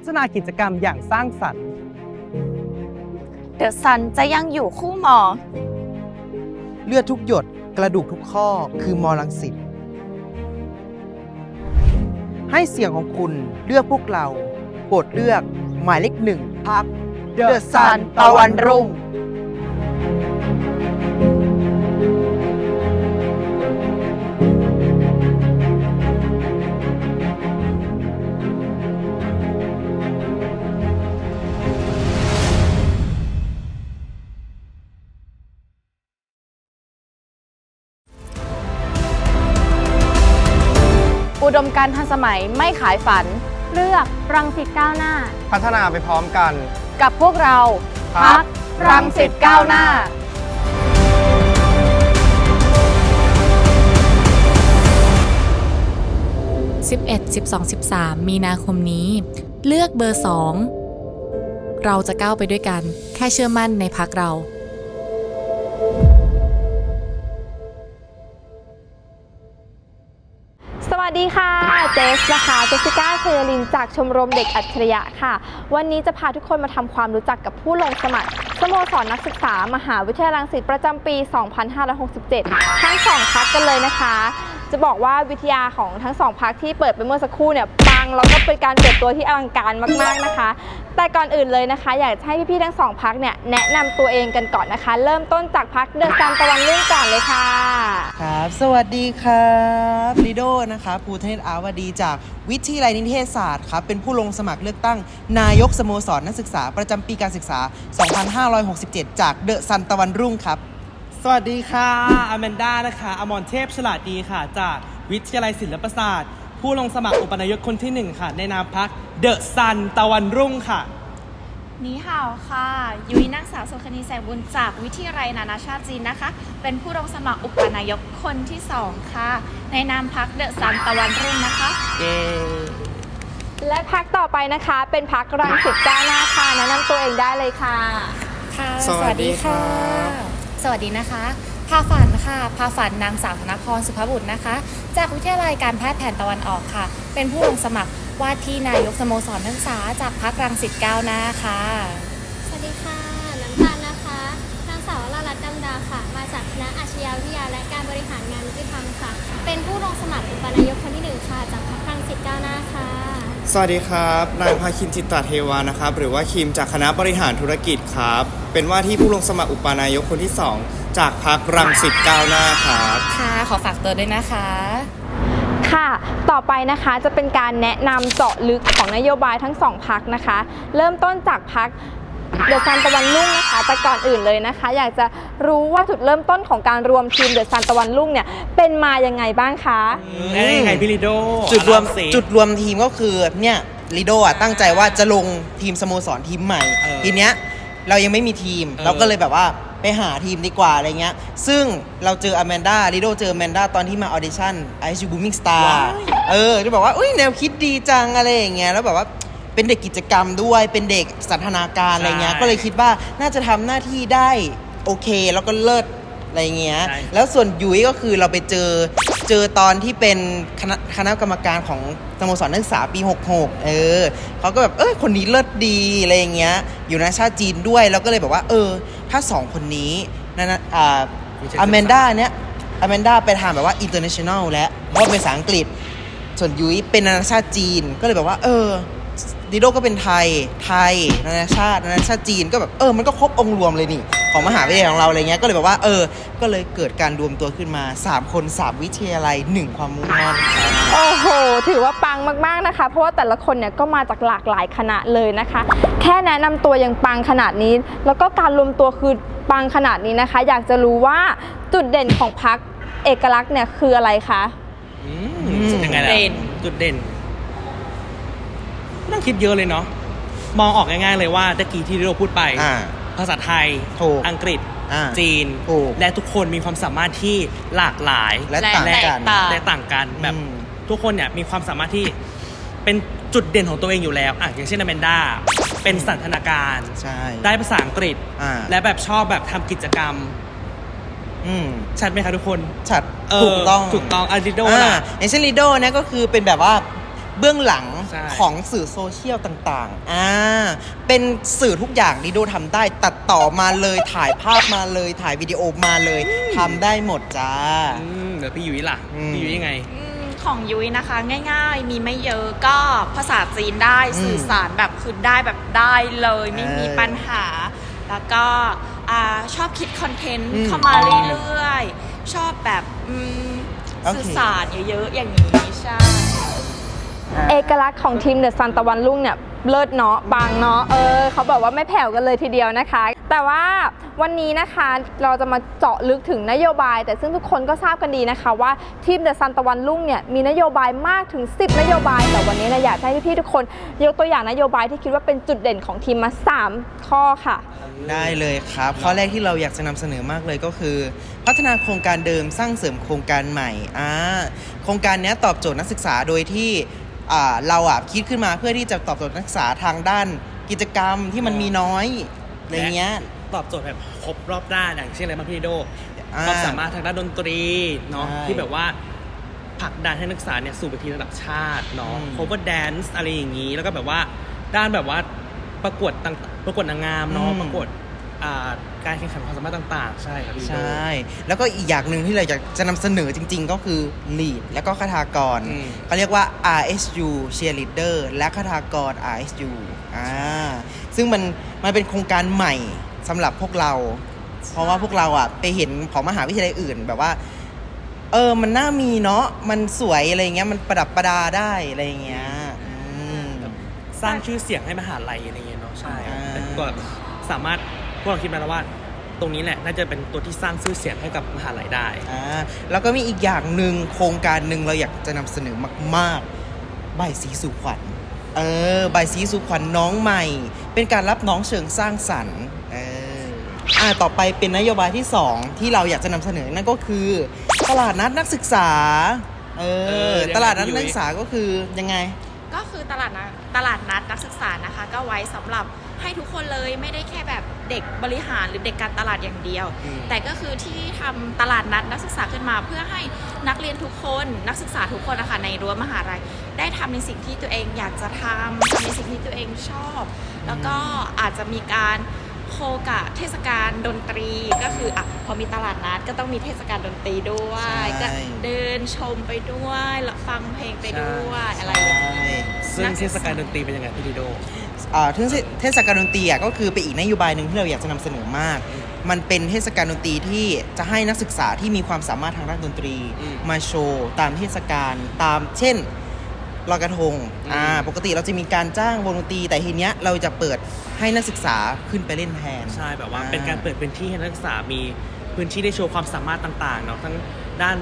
พัฒนากิจกรรมอย่างสร้างสรรค์ เดอะซันจะยังอยู่คู่หมอ เลือดทุกหยดกระดูกทุกข้อคือมอลังสิตให้เสียงของคุณเลือกพวกเราโปรดเลือกหมายเลขหนึ่งพัก The The Sun Sun ตะวันรุ่ง อุดมการณ์ทันสมัยไม่ขายฝัน เลือกรังสิตก้าวหน้า พัฒนาไปพร้อมกัน กับพวกเราพัพักกรังสิตก้าวหน้า11 12 13 มีนาคมนี้ เลือกเบอร์ 2 เราจะก้าวไปด้วยกัน แค่เชื่อมั่นในพักเรา วัสดีค่ะ เจสนะคะ เจสสิก้าเชยลินจากชมรมเด็กอัจฉริยะค่ะ วันนี้จะพาทุกคนมาทำความรู้จักกับผู้ลงสมัคร สโมสรนักศึกษา มหาวิทยาลัยรังสิตประจำปี 2567 ทั้งสองพักกันเลยนะคะ จะบอกว่าวิทยาของทั้งสองพักที่เปิดไปเมื่อสักครู่เนี่ยปังแล้วก็เป็นการเปิดตัวที่อลังการมากๆนะคะ แต่ก่อนอื่นเลยนะคะ อยากจะให้พี่ๆทั้งสองพักเนี่ยแนะนำตัวเองกันก่อนนะคะ เริ่มต้นจากพักเดอะซันตะวันรุ่งก่อนเลยค่ะ ครับ สวัสดีครับลิโดนะครับภูเทศอาวดีจากวิทยาลัยนิเทศศาสตร์ครับ เป็นผู้ลงสมัครเลือกตั้ง นายกสโมสรนักศึกษาประจำปีการศึกษา 2567 จากเดอะซันตะวันรุ่งครับ สวัสดีค่ะอแมนด้านะคะ อมรเทพฉลาดดีค่ะ จากวิทยาลัยศิลปศาสตร์ ผู้ลงสมัครอุปนายกคนที่หนึ่งค่ะ ในนามพักเดอะซันตะวันรุ่งค่ะ นีห่าวค่ะ ยุ้ยนักสาวโสคณีแสงบุญจากวิทยาลัยนานาชาติจีนนะคะ เป็นผู้ลงสมัครอุปนายกคนที่สองค่ะ ในนามพักเดอะซันตะวันรุ่งนะคะ เย้และพักต่อไปนะคะ เป็นพักรังสิตก้าวหน้าค่ะแนะนำตัวเองได้เลยค่ะ ค่ะ สวัสดีค่ะ สวัสดีนะคะ พาฝันค่ะพาฝันนางสาวธนพรสุภบุตรนะคะ จากวิทยาลัยการแพทย์แผนตะวันออกค่ะ เป็นผู้ลงสมัครว่าที่นายกสโมสรนักศึกษาจากพักรังสิตก้าวหน้าค่ะ สวัสดีค่ะ น้ำตาลนะคะ นางสาววรารัตน์ดำดาค่ะ มาจากคณะอาชญาวิทยาและการบริหารงานยุติธรรมค่ะ เป็นผู้ลงสมัครอุปนายกคนที่หนึ่งค่ะ จากพรรคพลังสิทธิ์ก้าวหน้าค่ะ สวัสดีครับนายภาคินจิตตเทวานะครับ หรือว่าคิมจากคณะบริหารธุรกิจครับ เป็นว่าที่ผู้ลงสมัครอุปนายกคนที่ 2 จากพักรังสิตก้าวหน้าครับค่ะขอฝากตัวด้วยนะคะ ค่ะ ต่อไปนะคะจะเป็นการแนะนำเจาะลึกของนโยบายทั้งสองพักนะคะ เริ่มต้นจากพักเดอะซันตะวันรุ่งนะคะแต่ก่อนอื่นเลยนะคะ อยากจะ รู้ว่าจุดเริ่มต้นของการรวมทีมเดอะซันตะวันรุ่งเนี่ยเป็นมายังไงบ้างคะได้ยังไงพี่ลิโดจุดรวมอะเล่าสิ จุดรวมทีมก็คือเนี่ยลิโดอะตั้งใจว่าจะลงทีมสโมสรทีมใหม่ เออทีเนี้ยเรายังไม่มีทีม เออเราก็เลยแบบว่าไปหาทีมดีกว่าอะไรเงี้ย ซึ่งเราเจออแมนด้าลิโดเจออแมนด้าตอนที่มาออเดชั่นไอชูบูมิงสตาร์เออจะบอกว่าอุ้ยแนวคิดดีจังอะไรอย่างเงี้ยแล้วแบบว่าเป็นเด็กกิจกรรมด้วยเป็นเด็กสันทนาการอะไรเงี้ยก็เลยคิดว่าน่าจะทำหน้าที่ได้ โอเค แล้วก็เลิศอะไรเงี้ย ใช่ แล้วส่วนยุ้ยก็คือเราไปเจอเจอตอนที่เป็นคณะคณะกรรมการของสโมสรนักศึกษาปี 66 เออเขาก็แบบเออคนนี้เลิศดีอะไรอย่างเงี้ย อยู่ในชาติจีนด้วยเราก็เลยแบบว่า เออ ถ้าสองคนนี้นั่นนะอ่าอแมนด้าเนี้ยอแมนด้าไปทางแบบว่า international แล้วเพราะว่าเป็นภาษาอังกฤษ ส่วนยุ้ยเป็นนานาชาติจีนก็เลยแบบว่า เออ ดิโดก็เป็นไทย ไทย นานาชาติ นานาชาติจีนก็แบบ เออ มันก็ครบองค์รวมเลยนี่ ของมหาวิทยาลัยของเราอะไรเงี้ย ก็เลยแบบว่า เออ ก็เลยเกิดการรวมตัวขึ้นมา 3 คน 3 วิทยาลัย 1 ความมุ่งมั่นครับโอ้โห ถือว่าปังมากๆนะคะ เพราะว่าแต่ละคนเนี่ยก็มาจากหลากหลายคณะเลยนะคะ แค่แนะนำตัวยังปังขนาดนี้ แล้วก็การรวมตัวคือปังขนาดนี้นะคะ อยากจะรู้ว่าจุดเด่นของพักเอกลักษณ์เนี่ยคืออะไรคะ อืม จุดยังไงล่ะเด่น จุดเด่น ไม่ต้องคิดเยอะเลยเนาะมองออกง่ายๆเลยว่าตะกี้ที่ลิโดพูดไป อ่า ภาษาไทย ถูกอังกฤษ อ่าจีน ถูก และทุกคนมีความสามารถที่หลากหลาย และต่างและกัน ต่างและต่างกันแบบอืมทุกคนเนี่ยมีความสามารถที่เป็นจุดเด่นของตัวเองอยู่แล้วอะอย่างเช่นอแมนด้าเป็นสันทนาการ ใช่ ได้ภาษาอังกฤษ อ่า และแบบชอบแบบทำกิจกรรม อืมชัดไหมคะทุกคน ชัดเออถูกต้องถูกต้องอาริโดอ่าล่ะอย่างเช่นลีโดเนี่ยก็คือเป็นแบบว่า เบื้องหลังใช่ ของสื่อโซเชียลต่างๆ อ่า เป็นสื่อทุกอย่างดีโดทำได้ ตัดต่อมาเลย ถ่ายภาพมาเลย ถ่ายวิดีโอมาเลยทำได้หมดจ้า อืมเดี๋ยวพี่ยุ้ยล่ะ อืม พี่ยุ้ยยังไง อืมของยุ้ยนะคะง่ายๆ มีไม่เยอะก็ภาษาจีนได้อืมสื่อสารแบบคือได้แบบได้เลย ไม่มีเออปัญหา แล้วก็อ่าชอบคิดคอนเทนต์อืมเข้ามาเรื่อยๆ ชอบแบบอืมโอเค สื่อสารเยอะๆ อย่างนี้ใช่ เอกลักษณ์ของทีมเดอะซันตะวันรุ่งเนี่ยเลิศเนาะบางเนาะเออเขาบอกว่าไม่แผ่วกันเลยทีเดียวนะคะ แต่ว่าวันนี้นะคะเราจะมาเจาะลึกถึงนโยบาย แต่ซึ่งทุกคนก็ทราบกันดีนะคะ ว่าทีมเดอะซันตะวันรุ่งเนี่ยมีนโยบายมากถึง 10 นโยบาย แต่วันนี้นะอยากจะให้พี่ๆทุกคน ยกตัวอย่างนโยบายที่คิดว่าเป็นจุดเด่นของทีมมา 3 ข้อค่ะ ได้เลยครับ ข้อแรกที่เราอยากจะนำเสนอมากเลยก็คือ พัฒนาโครงการเดิมสร้างเสริมโครงการใหม่อ่าโครงการเนี้ยตอบโจทย์นักศึกษาโดยที่อ่า เราอะคิดขึ้นมาเพื่อที่จะตอบโจทย์นักศึกษาทางด้านกิจกรรมที่มันมีน้อยอะไรเงี้ยตอบโจทย์แบบครบรอบด้านอย่างเช่นอะไรบ้างพี่โดอ่าความสามารถทางด้านดนตรีเนาะใช่ที่แบบว่าผลักดันให้นักศึกษาเนี่ยสู่เวทีระดับชาติเนาะอืม cover dance อะไรอย่างนี้ แล้วก็แบบว่าด้านแบบว่าประกวดต่างประกวดนางงามเนาะอืมประกวด อ่าการแข่งขันความสามารถต่างๆ ใช่ครับพี่ใชโด่ แล้วก็อีกอย่างหนึ่งที่เราอยากจะนำเสนอจริงๆ ก็คือ lead และก็คทากรอืม เขาเรียกว่า RSU cheerleader และคทากร RSU อ่าซึ่งมันมันเป็นโครงการใหม่สำหรับพวกเรา เพราะว่าพวกเราอะไปเห็นของมหาวิทยาลัยอื่นแบบว่า เออมันน่ามีเนาะมันสวยอะไรเงี้ยมันประดับประดาได้อะไรเงี้ยอืม สร้างชื่อเสียงให้มหาลัยอะไรเงี้ยเนาะใช่ครับอ่า แต่ก็สามารถ พวกเราคิดมาแล้วว่า ตรงนี้แหละน่าจะเป็นตัวที่สร้างชื่อเสียงให้กับมหาลัยได้ อ่าแล้วก็มีอีกอย่างหนึ่งโครงการหนึ่งเราอยากจะนำเสนอมากๆใบายสีสุขวัญเออใบายสีสุขวัญน้องใหม่ เป็นการรับน้องเชิงสร้างสรรค์เอออ่าต่อไปเป็นนโยบายที่ 2 ที่เราอยากจะนำเสนอนั่นก็คือ ตลาดนัดนักศึกษาเอเอออยังไงตลาดนัดพี่ยุ้ยนักศึกษาก็คือยังไง ก็คือตลาดนัดตลาดนัดนักศึกษานะคะ ก็ไว้สำหรับ ให้ทุกคนเลยไม่ได้แค่แบบเด็กบริหารหรือเด็กการตลาดอย่างเดียว อืม แต่ก็คือที่ทำตลาดนัดนักศึกษาขึ้นมา เพื่อให้นักเรียนทุกคนนักศึกษาทุกคนนะคะในรั้วมหาลัยได้ทำในสิ่งที่ตัวเองอยากจะทำทำในสิ่งที่ตัวเองชอบ แล้วก็อาจจะมีการโคกับเทศกาลดนตรีก็คืออะพอมีตลาดนัดก็ต้องมีเทศกาลดนตรีด้วยใช่ ก็เดินชมไปด้วยแล้วฟังเพลงไปด้วยอะไรอย่างนี้ซึ่งเทศกาลดนตรีเป็นยังไงพี่ดิโดอ่า เทศเทศกาลดนตรีอะก็คือเป็นอีกนโยบายหนึ่งที่เราอยากจะนำเสนอมาก มันเป็นเทศกาลดนตรีที่จะให้นักศึกษาที่มีความสามารถทางด้านดนตรีอืมมาโชว์ตามเทศกาลตามเช่นลอยกระทงอืมอ่าปกติเราจะมีการจ้างวงดนตรี แต่ทีเนี้ยเราจะเปิดให้นักศึกษาขึ้นไปเล่นแทน ใช่แบบว่าอ่าเป็นการเปิดพื้นที่ให้นักศึกษามีพื้นที่ได้โชว์ความสามารถต่างๆเนาะทั้ง ด้าน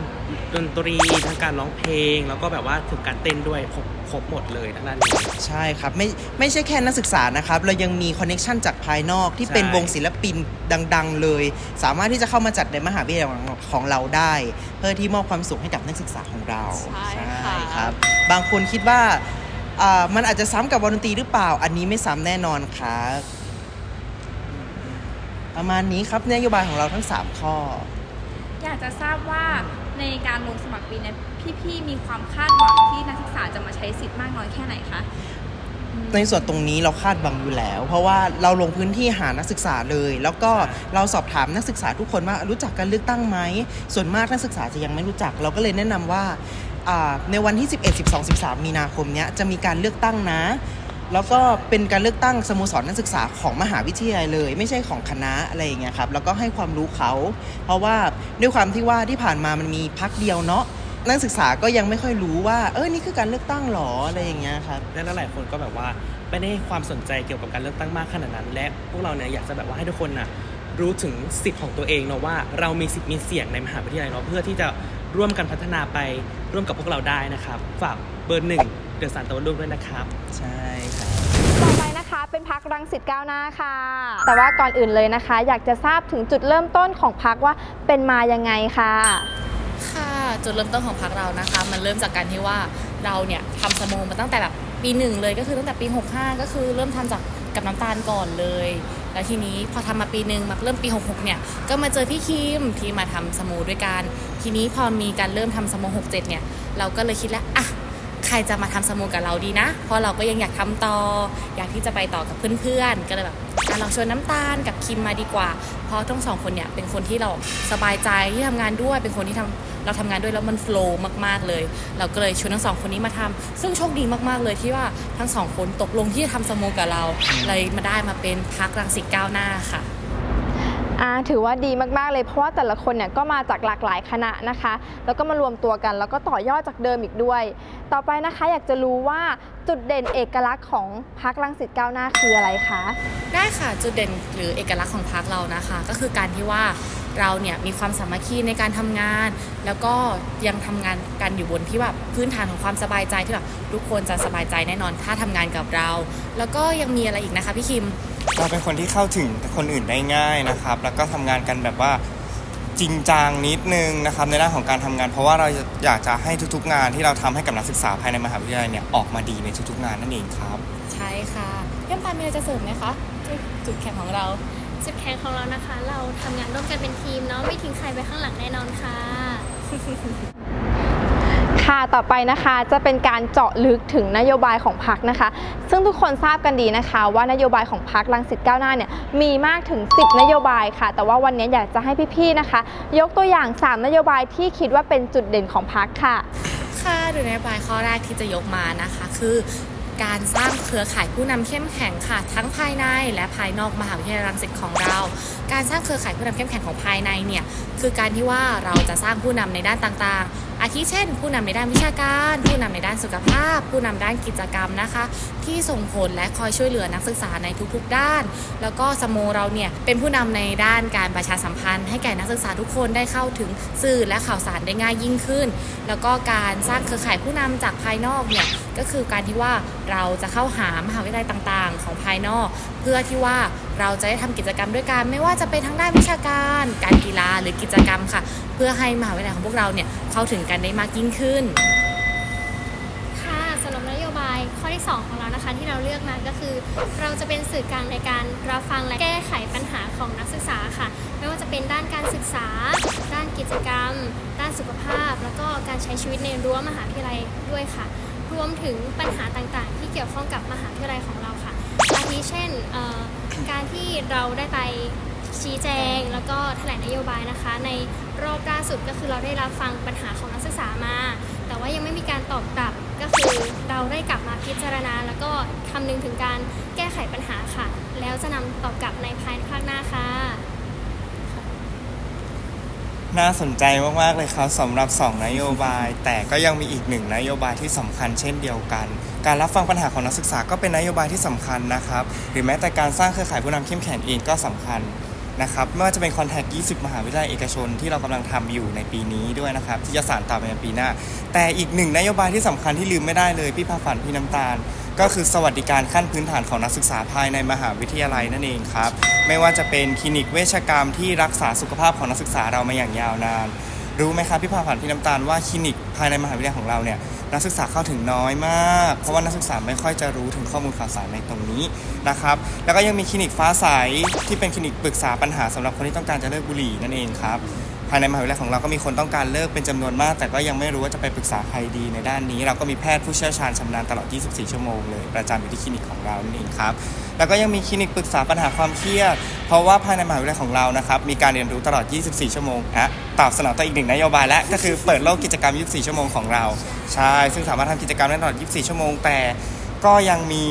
ดนตรีทั้งการร้องเพลง แล้วก็แบบว่าถึงการเต้นด้วยครบครบหมดเลยทั้งด้านนี้ ใช่ครับ ไม่ไม่ใช่แค่นักศึกษานะครับ เรายังมีคอนเน็ชันจากภายนอกที่ใช่เป็นวงศิลปินดัง ๆ เลย สามารถที่จะเข้ามาจัดในมหาวิทยาลัยของเราได้ เพื่อที่มอบความสุขให้กับนักศึกษาของเราใช่ค่ะ ครับ บางคนคิดว่าอ่ามันอาจจะซ้ำกับวงดนตรีหรือเปล่า อันนี้ไม่ซ้ำแน่นอนครับ ประมาณนี้ครับนโยบายของเราทั้ง 3 ข้อ อยากจะทราบว่าในการลงสมัครปีนี้พี่ๆมีความคาดหวังที่นักศึกษาจะมาใช้สิทธิ์มากน้อยแค่ไหนคะในส่วนตรงนี้เราคาดหวังอยู่แล้ว เพราะว่าเราลงพื้นที่หานักศึกษาเลย แล้วก็เราสอบถามนักศึกษาทุกคนว่ารู้จักการเลือกตั้งไหมส่วนมากนักศึกษาจะยังไม่รู้จัก เราก็เลยแนะนำว่าอ่าในวันที่ 11 12 13 มีนาคมเนี้ยจะมีการเลือกตั้งนะ แล้วก็เป็นการเลือกตั้งสโมสรนักศึกษาของมหาวิทยาลัยเลย ไม่ใช่ของคณะอะไรอย่างเงี้ยครับแล้วก็ให้ความรู้เขา เพราะว่าด้วยความที่ว่าที่ผ่านมามันมีพักเดียวเนาะนักศึกษาก็ยังไม่ค่อยรู้ว่า เออนี่คือการเลือกตั้งหรออะไรอย่างเงี้ยครับและหลายๆคนก็แบบว่าไม่ได้ความสนใจเกี่ยวกับการเลือกตั้งมากขนาดนั้น และพวกเราเนี่ยอยากจะแบบว่าให้ทุกคนน่ะรู้ถึงสิทธิ์ของตัวเองเนาะว่าเรามีสิทธิ์มีเสียงในมหาวิทยาลัยเนาะเพื่อที่จะร่วมกันพัฒนาไปร่วมกับพวกเราได้นะครับ ฝากเบอร์หนึ่ง เดอะสันตะวันรุ่งด้วยนะครับ ใช่ครับต่อไปนะคะเป็นพักรังสิตก้าวหน้าค่ะ แต่ว่าก่อนอื่นเลยนะคะ อยากจะทราบถึงจุดเริ่มต้นของพักว่าเป็นมายังไงค่ะ ค่ะจุดเริ่มต้นของพักเรานะคะ มันเริ่มจากการที่ว่าเราเนี่ยทำสโมมาตั้งแต่แบบปีหนึ่งเลยก็คือตั้งแต่ปี 65 ก็คือเริ่มทำจากกับน้ำตาลก่อนเลย แล้วทีนี้พอทำมาปีหนึ่งมาเริ่มปี 66 เนี่ย ก็มาเจอพี่คิมที่มาทำสโมด้วยกัน ทีนี้พอมีการเริ่มทำสโม67 เนี่ย เราก็เลยคิดแล้วอะ ใครจะมาทำสโมกับเราดีนะ เพราะเราก็ยังอยากทำต่อ อยากที่จะไปต่อกับเพื่อนๆ ก็เลยแบบลองชวนน้ำตาลกับคิมมาดีกว่า เพราะทั้งสองคนเนี่ยเป็นคนที่เราสบายใจที่ทำงานด้วย เป็นคนที่ทำเราทำงานด้วยแล้วมันโฟล์มากๆเลย เราก็เลยชวนทั้งสองคนนี้มาทำซึ่งโชคดีมากๆเลยที่ว่าทั้งสองคนตกลงที่จะทำสโมกับเรา เลยมาได้มาเป็นพักรังสิตก้าวหน้าค่ะ อ่าถือว่าดีมากๆเลยเพราะว่าแต่ละคนเนี่ยก็มาจากหลากหลายคณะนะคะ แล้วก็มารวมตัวกัน แล้วก็ต่อยอดจากเดิมอีกด้วย ต่อไปนะคะอยากจะรู้ว่าจุดเด่นเอกลักษณ์ของพักรังสิตก้าวหน้าคืออะไรคะได้ค่ะจุดเด่นหรือเอกลักษณ์ของพรรคเรานะคะ ก็คือการที่ว่าเราเนี่ยมีความสามัคคีในการทำงาน แล้วก็ยังทำงานกันอยู่บนที่แบบพื้นฐานของความสบายใจที่แบบทุกคนจะสบายใจแน่นอนถ้าทำงานกับเรา แล้วก็ยังมีอะไรอีกนะคะพี่คิม เราเป็นคนที่เข้าถึงคนอื่นได้ง่ายนะครับ แล้วก็ทำงานกันแบบว่าจริงจังนิดนึงนะครับในด้านของการทำงาน เพราะว่าเราอยากจะให้ทุกๆงานที่เราทำให้กับนักศึกษาภายในมหาวิทยาลัยเนี่ยออกมาดีในทุกๆงานนั่นเองครับ ใช่ค่ะเยี่ยมปานมีอะไรจะเสริมไหมคะจุดแข็งของเราจุดแข็งของเรานะคะ เราทำงานร่วมกันเป็นทีมเนาะไม่ทิ้งใครไปข้างหลังแน่นอนค่ะ ค่ะ ต่อไปนะคะจะเป็นการเจาะลึกถึงนโยบายของพรรคนะคะ ซึ่งทุกคนทราบกันดีนะคะ ว่านโยบายของพรรคลังสิตก้าวหน้าเนี่ยมีมากถึง 10 นโยบายค่ะ แต่ว่าวันนี้อยากจะให้พี่ๆนะคะ ยกตัวอย่าง 3 นโยบายที่คิดว่าเป็นจุดเด่นของพรรคค่ะ ค่ะโดยนโยบายข้อแรกที่จะยกมานะคะ คือ การสร้างเครือข่ายผู้นำเข้มแข็งค่ะ ทั้งภายในและภายนอกมหาวิทยาลัยรังสิตของเรา การสร้างเครือข่ายผู้นำเข้มแข็งของภายในเนี่ยคือการที่ว่าเราจะสร้างผู้นำในด้านต่างๆ อาทิเช่น ผู้นำในด้านวิชาการ ผู้นำในด้านสุขภาพ ผู้นำด้านกิจกรรมนะคะ ที่ส่งผลและคอยช่วยเหลือนักศึกษาในทุกๆ ด้าน แล้วก็สโมเราเนี่ยเป็นผู้นำในด้านการประชาสัมพันธ์ ให้แก่นักศึกษาทุกคนได้เข้าถึงสื่อและข่าวสารได้ง่ายยิ่งขึ้น แล้วก็การสร้างเครือข่ายผู้นำจากภายนอกเนี่ย ก็คือการที่ว่าเราจะเข้าหามหาวิทยาลัยต่างๆ ของภายนอก เพื่อที่ว่าเราจะได้ทำกิจกรรมด้วยกันไม่ว่าจะเป็นทั้งด้านวิชาการ การกีฬาหรือกิจกรรมค่ะ เพื่อให้มหาวิทยาลัยของพวกเราเนี่ยเข้าถึงกันได้มากยิ่งขึ้นค่ะสำหรับนโยบายข้อที่2ของเรานะคะที่เราเลือกมาก็คือ เราจะเป็นสื่อกลางในการรับฟังและแก้ไขปัญหาของนักศึกษาค่ะ ไม่ว่าจะเป็นด้านการศึกษา ด้านกิจกรรม ด้านสุขภาพ แล้วก็การใช้ชีวิตในรั้วมหาวิทยาลัยด้วยค่ะ รวมถึงปัญหาต่างๆ ที่เกี่ยวข้องกับมหาวิทยาลัยของเราค่ะอาทิเช่นการที่เราได้ไปชี้แจง แล้วก็แถลงนโยบายนะคะ ในรอบล่าสุดก็คือเราได้รับฟังปัญหาของนักศึกษามา แต่ว่ายังไม่มีการตอบกลับก็คือเราได้กลับมาพิจารณา แล้วก็คำนึงถึงการแก้ไขปัญหาค่ะ แล้วจะนำตอบกลับในภายภาคหน้าค่ะ น่าสนใจมาก ๆ เลยครับสำหรับ 2 นโยบาย แต่ก็ยังมีอีกหนึ่งนโยบายที่สำคัญเช่นเดียวกัน การรับฟังปัญหาของนักศึกษาก็เป็นนโยบายที่สำคัญนะครับ หรือแม้แต่การสร้างเครือข่ายผู้นำเข้มแข็งเองก็สำคัญนะครับไม่ว่าจะเป็นคอนแทค20 มหาวิทยาลัยเอกชนที่เรากำลังทำอยู่ในปีนี้ด้วยนะครับที่จะสานต่อไปในปีหน้า แต่อีกหนึ่งนโยบายที่สำคัญที่ลืมไม่ได้เลยพี่พาฝันพี่น้ำตาล ก็คือสวัสดิการขั้นพื้นฐานของนักศึกษาภายในมหาวิทยาลัยนั่นเองครับ ไม่ว่าจะเป็นคลินิกเวชกรรมที่รักษาสุขภาพของนักศึกษาเรามาอย่างยาวนาน รู้ไหมครับพี่พาฝันพี่น้ำตาลว่าคลินิกภายในมหาวิทยาลัยของเราเนี่ยนักศึกษาเข้าถึงน้อยมาก เพราะว่านักศึกษาไม่ค่อยจะรู้ถึงข้อมูลข่าวสารในตรงนี้นะครับ แล้วก็ยังมีคลินิกฟ้าใสที่เป็นคลินิกปรึกษาปัญหาสำหรับคนที่ต้องการจะเลิกบุหรี่นั่นเองครับ ภายในมหาวิทยาลัยของเราก็มีคนต้องการเลิกเป็นจำนวนมาก แต่ก็ยังไม่รู้ว่าจะไปปรึกษาใครดีในด้านนี้ เราก็มีแพทย์ผู้เชี่ยวชาญชำนาญตลอด 24 ชั่วโมงเลย ประจำอยู่ที่คลินิกของเรานั่นเองครับ แล้วก็ยังมีคลินิกปรึกษาปัญหาความเครียด เพราะว่าภายในมหาวิทยาลัยของเรานะครับ มีการเรียนรู้ตลอด 24 ชั่วโมงฮะตอบสนองต่ออีกหนึ่งนโยบายและก็คือเปิดโลกกิจกรรม 24 ชั่วโมงของเรา ใช่ ซึ่งสามารถทำกิจกรรมได้ตลอด 24 ชั่วโมง แต่ก็ยังมี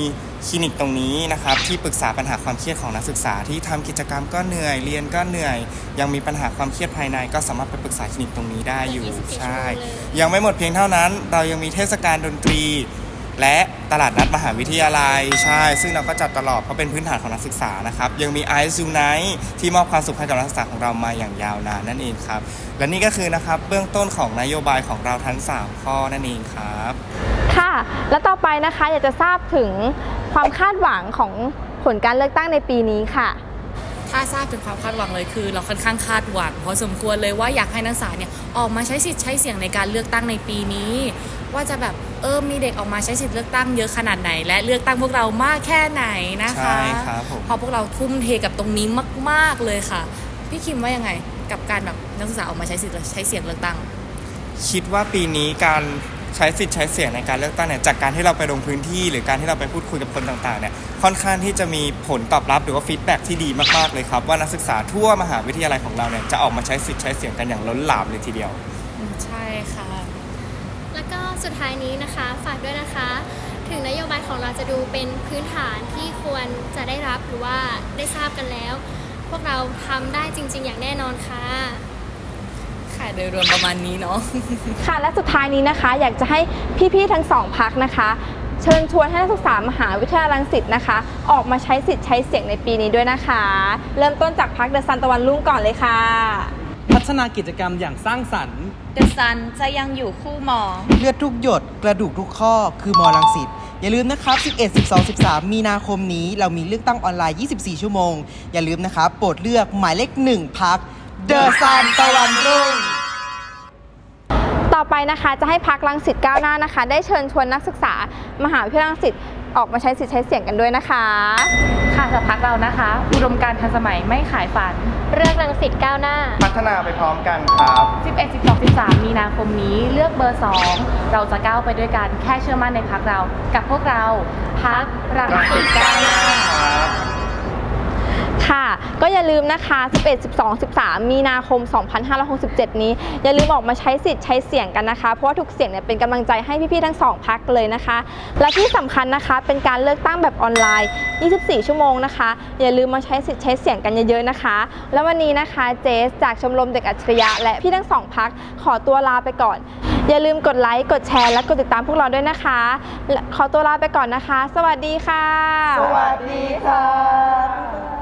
คลินิกตรงนี้นะครับที่ปรึกษาปัญหาความเครียดของนักศึกษาที่ทำกิจกรรมก็เหนื่อยเรียนก็เหนื่อย ยังมีปัญหาความเครียดภายใน ก็สามารถไปปรึกษาคลินิกตรงนี้ได้อยู่ใช่ ยังไม่หมดเพียงเท่านั้น เรายังมีเทศกาลดนตรี และตลาดนัดมหาวิทยาลัยใช่ ซึ่งเราก็จัดตลอดเพราะเป็นพื้นฐานของนักศึกษานะครับ ยังมี i อซ์ n ูไนที่มอบความสุขให้กับนักศึกษาของเรามาอย่างยาวนานนั่นเองครับ และนี่ก็คือนะครับเบื้องต้นของนโยบายของเราทั้ง 3 ข้อนั่นเองครับ ค่ะ และต่อไปนะคะอยากจะทราบถึงความคาดหวังของผลการเลือกตั้งในปีนี้ค่ะถ้าทราบถึงความคาดหวังเลยคือ เราค่อนข้างคาดหวังพอสมควรเลยว่าอยากให้นักศึกษาเนี่ยออกมาใช้สิทธิ์ใช้เสียงในการเลือกตั้งในปีนี้ ว่าจะแบบเออมีเด็กออกมาใช้สิทธิ์เลือกตั้งเยอะขนาดไหน และเลือกตั้งพวกเรามากแค่ไหนนะคะใช่ครับผมเพราะพวกเราทุ่มเทกับตรงนี้มาก ๆเลยค่ะ พี่คิมว่ายังไง กับการแบบนักศึกษาออกมาใช้สิทธิ์ใช้เสียงเลือกตั้ง คิดว่าปีนี้การใช้สิทธิ์ใช้เสียงในการเลือกตั้งเนี่ยจากการที่เราไปลงพื้นที่ หรือการที่เราไปพูดคุยกับคนต่างๆเนี่ยค่อนข้างที่จะมีผลตอบรับหรือว่าฟีดแบ็กที่ดีมากๆเลยครับ ว่านักศึกษาทั่วมหาวิทยาลัยของเราเนี่ยจะออกมาใช้สิทธิ์ใช้เสียงกันอย่างล้นหลามเลยทีเดียว ใช่ค่ะ แล้วก็สุดท้ายนี้นะคะฝากด้วยนะคะ ถึงนโยบายของเราจะดูเป็นพื้นฐานที่ควรจะได้รับหรือว่าได้ทราบกันแล้ว พวกเราทำได้จริง ๆ อย่างแน่นอนค่ะ ค่ะโดยรวมประมาณนี้เนาะ ค่ะและสุดท้ายนี้นะคะ อยากจะให้พี่ๆทั้งสองพักนะคะ เชิญชวนให้นักศึกษามหาวิทยาลัยรังสิตนะคะ ออกมาใช้สิทธิ์ใช้เสียงในปีนี้ด้วยนะคะ เริ่มต้นจากพักเดอะซันตะวันรุ่งก่อนเลยค่ะ พัฒนากิจกรรมอย่างสร้างสรรค์ เดอะซันจะยังอยู่คู่หมอ เลือดทุกหยด กระดูกทุกข้อ คือมอลังสิตอย่าลืมนะครับ 11 12 13 มีนาคมนี้ เรามีเลือกตั้งออนไลน์ 24 ชั่วโมง อย่าลืมนะครับ โปรดเลือกหมายเลขหนึ่งพักเดอะซันตะวันรุ่ง ต่อไปนะคะจะให้พักรังสิตก้าวหน้านะคะ ได้เชิญชวนนักศึกษา มหาวิทยาลัยรังสิต ออกมาใช้สิทธิ์ใช้เสียงกันด้วยนะคะ ค่ะสำหรับพักเรานะคะ อุดมการณ์ทันสมัยไม่ขายฝันเลือกรังสิตก้าวหน้า พัฒนาไปพร้อมกันครับ 11 12 13 มีนาคมนี้เลือกเบอร์ 2 เราจะก้าวไปด้วยกันแค่เชื่อมั่นในพักเรา กับพวกเราพักรังสิตก้าวหน้าค่ ค่ะ ก็อย่าลืมนะคะ 11 12 13 มีนาคม 2567 นี้ อย่าลืมออกมาใช้สิทธิ์ใช้เสียงกันนะคะ เพราะว่าทุกเสียงเนี่ยเป็นกำลังใจให้พี่ๆทั้งสองพักเลยนะคะ และที่สำคัญนะคะเป็นการเลือกตั้งแบบออนไลน์ 24 ชั่วโมงนะคะ อย่าลืมมาใช้สิทธิ์ใช้เสียงกันเยอะๆนะคะ แล้ววันนี้นะคะเจสจากชมรมเด็กอัจฉริยะ และพี่ทั้งสองพักขอตัวลาไปก่อน อย่าลืมกดไลค์กดแชร์และกดติดตามพวกเราด้วยนะคะและขอตัวลาไปก่อนนะคะ สวัสดีค่ะ สวัสดีครับ